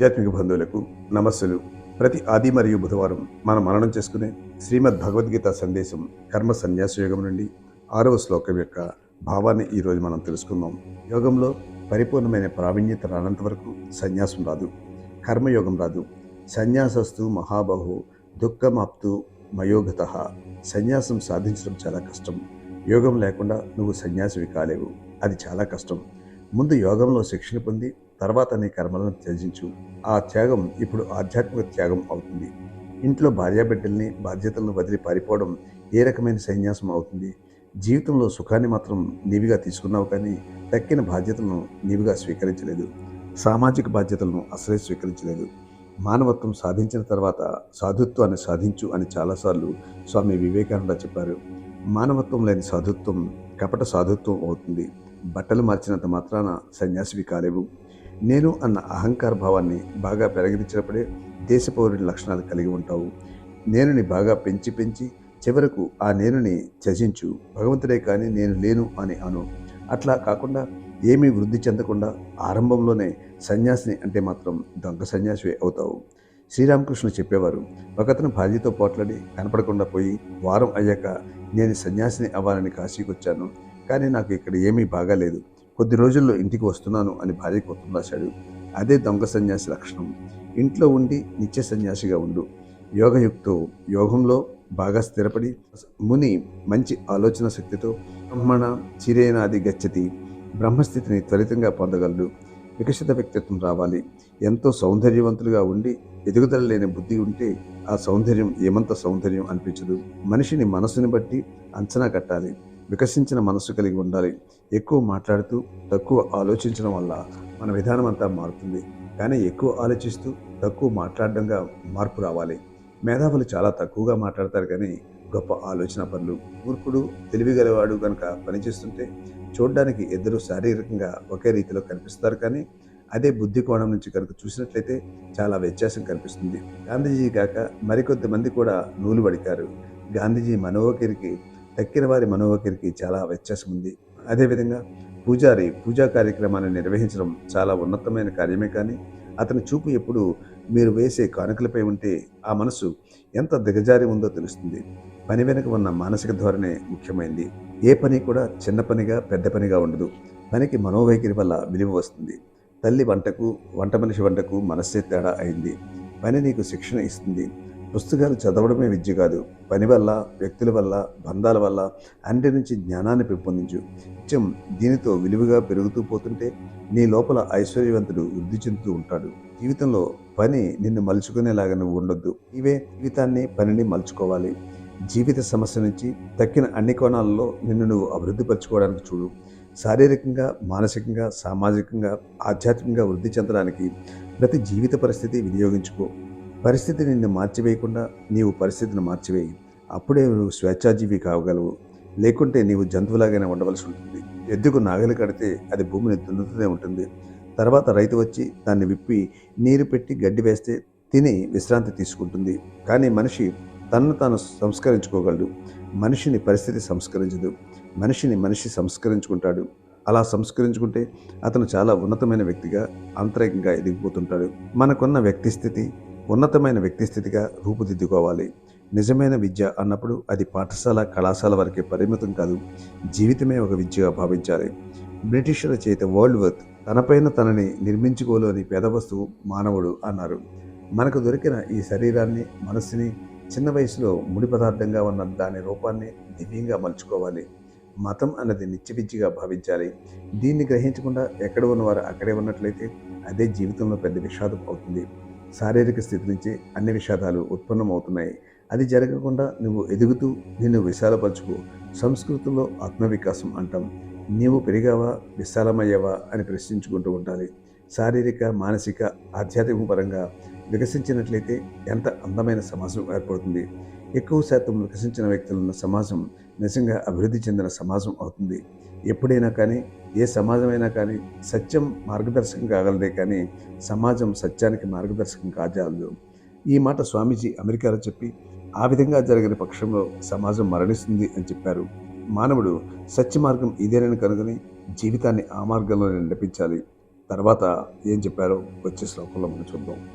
ఆధ్యాత్మిక బంధువులకు నమస్సులు. ప్రతి ఆది మరియు బుధవారం మనం మననం చేసుకునే శ్రీమద్ భగవద్గీత సందేశం కర్మ సన్యాస యోగం నుండి ఆరవ శ్లోకం యొక్క భావాన్ని ఈరోజు మనం తెలుసుకుందాం. యోగంలో పరిపూర్ణమైన ప్రావీణ్యత రానంత వరకు సన్యాసం రాదు. కర్మయోగం రాదు. సన్యాసస్తు మహాబహు దుఃఖమాప్తు మయోగత. సన్యాసం సాధించడం చాలా కష్టం. యోగం లేకుండా నువ్వు సన్యాసివి కాలేవు. అది చాలా కష్టం. ముందు యోగంలో శిక్షణ పొంది తర్వాత నీ కర్మలను త్యజించు. ఆ త్యాగం ఇప్పుడు ఆధ్యాత్మిక త్యాగం అవుతుంది. ఇంట్లో భార్యాబిడ్డల్ని బాధ్యతలను వదిలి పారిపోవడం ఏ రకమైన సన్యాసం అవుతుంది? జీవితంలో సుఖాన్ని మాత్రం నీవిగా తీసుకున్నావు కానీ తక్కిన బాధ్యతలను నీవిగా స్వీకరించలేదు. సామాజిక బాధ్యతలను అసలే స్వీకరించలేదు. మానవత్వం సాధించిన తర్వాత సాధుత్వాన్ని సాధించు అని చాలాసార్లు స్వామి వివేకానంద చెప్పారు. మానవత్వం లేని సాధుత్వం కపట సాధుత్వం అవుతుంది. బట్టలు మార్చినంత మాత్రాన సన్యాసివి కాలేవు. నేను అన్న అహంకార భావాన్ని బాగా పెరగనిచ్చినప్పుడే దేశ పౌరుడి లక్షణాలు కలిగి ఉంటావు. నేనుని బాగా పెంచి పెంచి చివరకు ఆ నేనుని త్యజించు. భగవంతుడే కానీ నేను లేను అని అను. అట్లా కాకుండా ఏమీ వృద్ధి చెందకుండా ఆరంభంలోనే సన్యాసిని అంటే మాత్రం దొంగ సన్యాసివే అవుతావు. శ్రీరామకృష్ణ చెప్పేవారు ఒకతను భార్యతో పోట్లాడి కనపడకుండా పోయి వారం అయ్యాక నేను సన్యాసిని అవ్వాలని కాశీకి వచ్చాను కానీ నాకు ఇక్కడ ఏమీ బాగాలేదు. కొద్ది రోజుల్లో ఇంటికి వస్తున్నాను అని భార్యకు ఉత్తరం రాశాడు. అదే దొంగ సన్యాసి లక్షణం. ఇంట్లో ఉండి నిత్య సన్యాసిగా ఉండు. యోగయుక్తో యోగంలో బాగా స్థిరపడి ముని మంచి ఆలోచన శక్తితో బ్రహ్మణ చిరేనాది గచ్చతి బ్రహ్మస్థితిని త్వరితంగా పొందగలడు. వికసిత వ్యక్తిత్వం రావాలి. ఎంతో సౌందర్యవంతులుగా ఉండి ఎదుగుదల లేని బుద్ధి ఉంటే ఆ సౌందర్యం ఏమంత సౌందర్యం అనిపించదు. మనిషిని మనసుని బట్టి అంచనా కట్టాలి. వికసించిన మనస్సు కలిగి ఉండాలి. ఎక్కువ మాట్లాడుతూ తక్కువ ఆలోచించడం వల్ల మన విధానం అంతా మారుతుంది. కానీ ఎక్కువ ఆలోచిస్తూ తక్కువ మాట్లాడడంగా మార్పు రావాలి. మేధావులు చాలా తక్కువగా మాట్లాడతారు కానీ గొప్ప ఆలోచన పనులు. మూర్ఖుడు తెలివిగలవాడు కనుక పనిచేస్తుంటే చూడడానికి ఇద్దరు శారీరకంగా ఒకే రీతిలో కనిపిస్తారు కానీ అదే బుద్ధి కోణం నుంచి కనుక చూసినట్లయితే చాలా వ్యత్యాసం కనిపిస్తుంది. గాంధీజీ కాక మరికొద్ది మంది కూడా నూలు పడికారు. గాంధీజీ మనోవకిరికి తక్కిన వారి మనోవకిరికి చాలా వ్యత్యాసం ఉంది అదేవిధంగా పూజారి పూజా కార్యక్రమాన్ని నిర్వహించడం చాలా ఉన్నతమైన కార్యమే కానీ అతని చూపు ఎప్పుడు మీరు వేసే కానుకలపై ఉంటే ఆ మనసు ఎంత దిగజారి ఉందో తెలుస్తుంది. పని వెనుక ఉన్న మానసిక ధోరణే ముఖ్యమైనది ఏ పని కూడా చిన్న పనిగా పెద్ద పనిగా ఉండదు. పనికి మనోవైఖరి వల్ల విలువ వస్తుంది. తల్లి వంటకు వంట మనిషి వంటకు మనస్సే తేడా అయింది. పని నీకు శిక్షణ ఇస్తుంది. పుస్తకాలు చదవడమే విద్య కాదు. పని వల్ల వ్యక్తుల వల్ల బంధాల వల్ల అన్నిటి నుంచి జ్ఞానాన్ని పెంపొందించు. నిత్యం దీనితో విలువగా పెరుగుతూ పోతుంటే నీ లోపల ఐశ్వర్యవంతుడు వృద్ధి చెందుతూ ఉంటాడు. జీవితంలో పని నిన్ను మలుచుకునేలాగా నువ్వు ఉండొద్దు. ఇవే జీవితాన్ని పనిని మలుచుకోవాలి. జీవిత సమస్య నుంచి తక్కిన అన్ని కోణాలలో నిన్ను నువ్వు అభివృద్ధి పరచుకోవడానికి చూడు. శారీరకంగా మానసికంగా సామాజికంగా ఆధ్యాత్మికంగా వృద్ధి చెందడానికి ప్రతి జీవిత పరిస్థితి వినియోగించుకో. పరిస్థితి నిన్ను మార్చివేయకుండా నీవు పరిస్థితిని మార్చివేయి. అప్పుడే నువ్వు స్వేచ్ఛాజీవి కావగలవు లేకుంటే నీవు జంతువులాగానే ఉండవలసి ఉంటుంది. ఎద్దుకు నాగలి కడితే అది భూమిని దున్నుతూనే ఉంటుంది. తర్వాత రైతు వచ్చి దాన్ని విప్పి నీరు పెట్టి గడ్డి వేస్తే తిని విశ్రాంతి తీసుకుంటుంది. కానీ మనిషి తనను తాను సంస్కరించుకోగలడు. మనిషిని పరిస్థితి సంస్కరించదు. మనిషిని మనిషి సంస్కరించుకుంటాడు. అలా సంస్కరించుకుంటే అతను చాలా ఉన్నతమైన వ్యక్తిగా అంతరికంగా ఎదిగిపోతుంటాడు. మనకున్న వ్యక్తి స్థితి ఉన్నతమైన వ్యక్తి స్థితిగా రూపుదిద్దుకోవాలి. నిజమైన విద్య అన్నప్పుడు అది పాఠశాల కళాశాల వరకే పరిమితం కాదు. జీవితమే ఒక విద్యగా భావించాలి. బ్రిటిషుల చేత వరల్డ్ వర్త్ తనపైన తనని నిర్మించుకోలేని పేద వస్తువు మానవుడు అన్నారు. మనకు దొరికిన ఈ శరీరాన్ని మనస్సుని చిన్న వయసులో ముడి పదార్థంగా ఉన్న దాని రూపాన్ని దివ్యంగా మలుచుకోవాలి. మతం అన్నది నిత్యవిద్యగా భావించాలి. దీన్ని గ్రహించకుండా ఎక్కడ ఉన్నవారు అక్కడే ఉన్నట్లయితే అదే జీవితంలో పెద్ద విషాదం అవుతుంది. శారీరక స్థితి నుంచి అన్ని విషాదాలు ఉత్పన్నమవుతున్నాయి. అది జరగకుండా నువ్వు ఎదుగుతూ నిన్ను విశాలపరచుకో. సంస్కృతంలో ఆత్మవికాసం అంటాం. నీవు పెరిగావా విశాలమయ్యావా అని ప్రశ్నించుకుంటూ ఉండాలి. శారీరక మానసిక ఆధ్యాత్మిక పరంగా వికసించినట్లయితే ఎంత అందమైన సమాజం ఏర్పడుతుంది? ఎక్కువ శాతం వికసించిన వ్యక్తులున్న సమాజం నిజంగా అభివృద్ధి చెందిన సమాజం అవుతుంది. ఎప్పుడైనా కానీ ఏ సమాజమైనా కానీ సత్యం మార్గదర్శకం కాగలదే కానీ సమాజం సత్యానికి మార్గదర్శకం కాజాలదు. ఈ మాట స్వామీజీ అమెరికాలో చెప్పి ఆ విధంగా జరిగిన పక్షంలో సమాజం మరణిస్తుంది అని చెప్పారు. మానవుడు సత్య మార్గం ఇదేనని కనుగొని జీవితాన్ని ఆ మార్గంలోనే నడిపించాలి. తర్వాత ఏం చెప్పారో వచ్చే శ్లోకంలో మనం చూద్దాం.